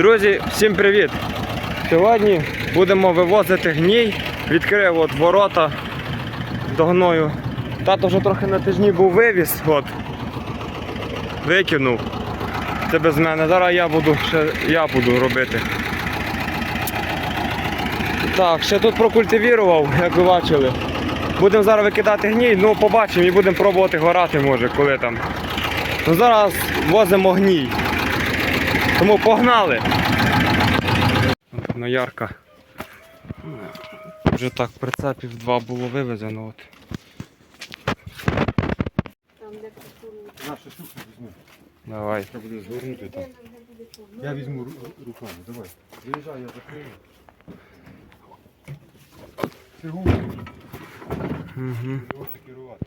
Друзі, всім привіт! Сьогодні будемо вивозити гній. Відкрив от ворота до гною. Тато вже трохи на тижні був вивіз, от. Викинув. Це без мене. Зараз я буду ще я буду робити. Так, ще тут прокультивірував, як ви бачили. Будемо зараз викидати гній, ну побачимо і будемо пробувати горати, може, коли там. Ну зараз возимо гній. Тому погнали! Ноярка. Вже так прицепів два було вивезено. От. Там, де. Наша штука візьми. Давай. Треба буде згорнути там. Я візьму ру- руками, давай. Виїжджай, я закрию. Фігуру. Угу. Ось керувати.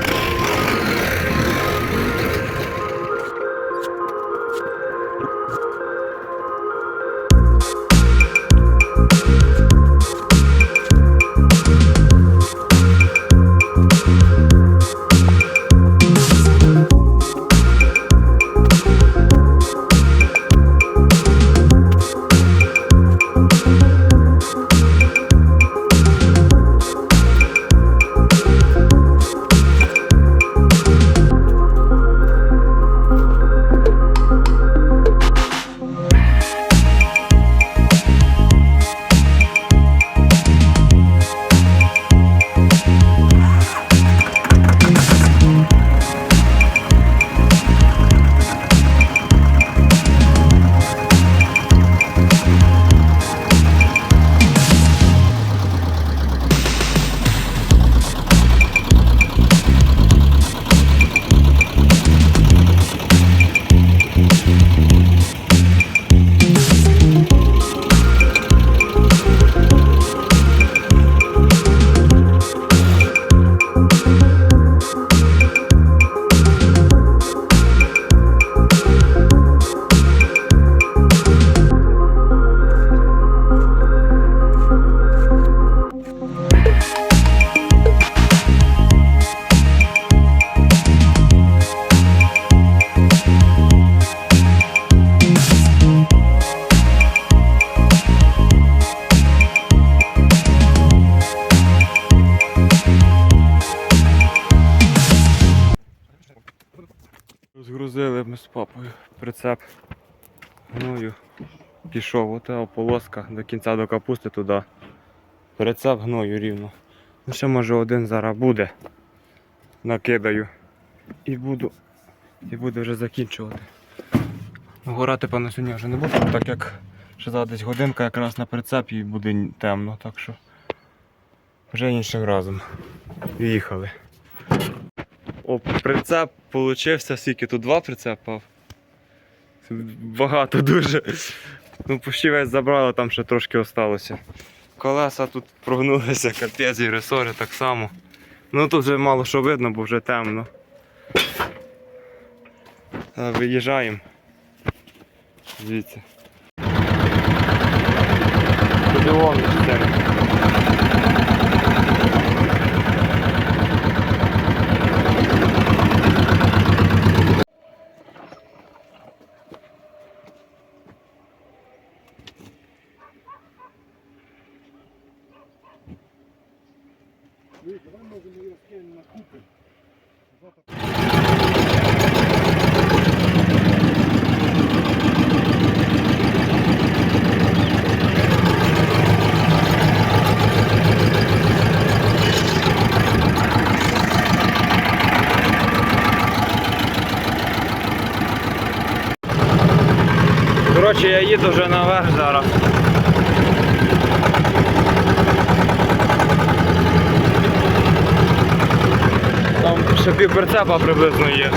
ми з папою прицеп гною. Пішов, ота полоска до кінця до капусти туди. Прицеп гною рівно. Ну ще може один зараз буде. Накидаю. І буду. І буду вже закінчувати. Ну, Горати, певно, сьогодні вже не буду, так як ще зараз десь годинка якраз на прицепі і буде темно, так що вже іншим разом. Їхали. О, прицеп получився, скільки тут два прицепа. Багато дуже. Ну, почти весь забрали, там ще трошки осталося. Колеса тут прогнулися, капець і ресори так само. Ну тут вже мало що видно, бо вже темно. Виїжджаємо. Звідси. Подивимося. Давай. Коротше, я їду вже наверх зараз. Там ще пів прицепа приблизно є.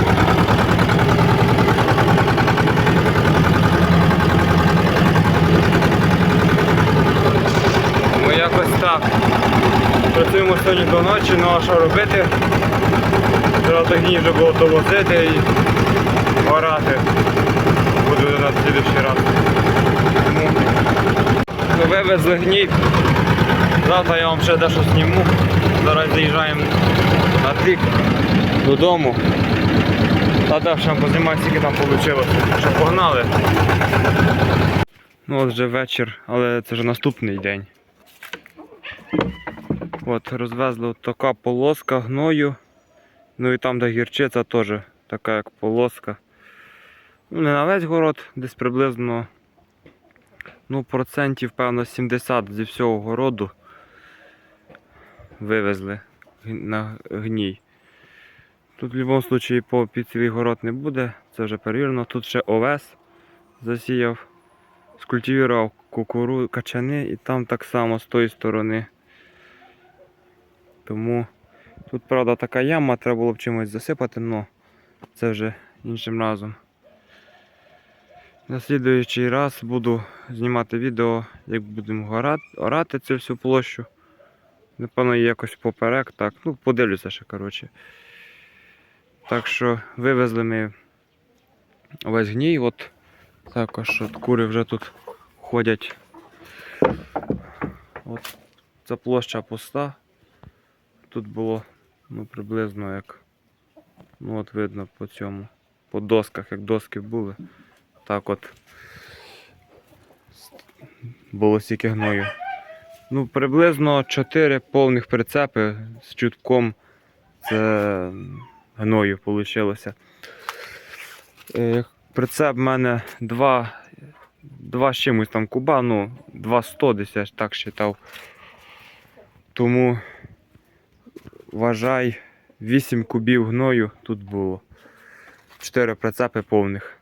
Ну якось так. Працюємо сьогодні до ночі, ну а що робити? Треба дні вже було то возити і орати. Буду на слідчий раз. Тому вивезли гній. Завтра я вам ще дещо зніму. Зараз заїжджаємо на трік додому. Та де ще познімати, скільки там вийшло. Що погнали. Ну от вже вечір, але це вже наступний день. От, розвезли от така полоска гною. Ну і там, де гірчиця, теж така як полоска. Ну, не на весь город, десь приблизно ну, процентів, певно, 70 зі всього городу вивезли на гній. Тут в будь-якому випадку по під свій город не буде, це вже перевірено. Тут ще овес засіяв, скультивував кукуру, качани і там так само з тої сторони. Тому тут, правда, така яма, треба було б чимось засипати, але це вже іншим разом. На слідуючий раз буду знімати відео, як будемо орати цю всю площу. Напевно, якось поперек, так. Ну, подивлюся ще, коротше. Так що вивезли ми весь гній. От також от кури вже тут ходять. От ця площа пуста. Тут було ну, приблизно як. Ну от видно по цьому. По досках, як доски були. Так от. Було стільки гною. Ну, приблизно 4 повних прицепи з чутком це гною вийшло. Прицеп в мене 2, 2 з чимось там куба, ну, 2,100 десь так вважав. Тому вважай, 8 кубів гною тут було. 4 прицепи повних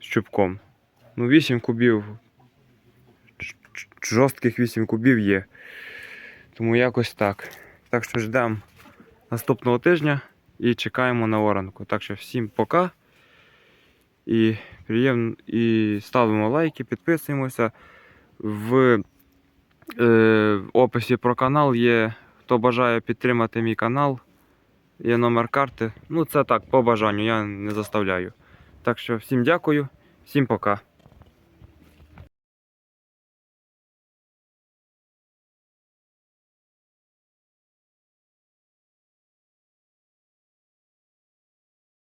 з чубком. Ну, 8 кубів. Жорстких 8 кубів є. Тому якось так. Так що ждемо наступного тижня і чекаємо на оранку. Так що всім пока. І приємно і ставимо лайки, підписуємося. В, е, описі про канал є. Хто бажає підтримати мій канал, є номер карти. Ну, це так, по бажанню, я не заставляю. Так що всім дякую, всім пока.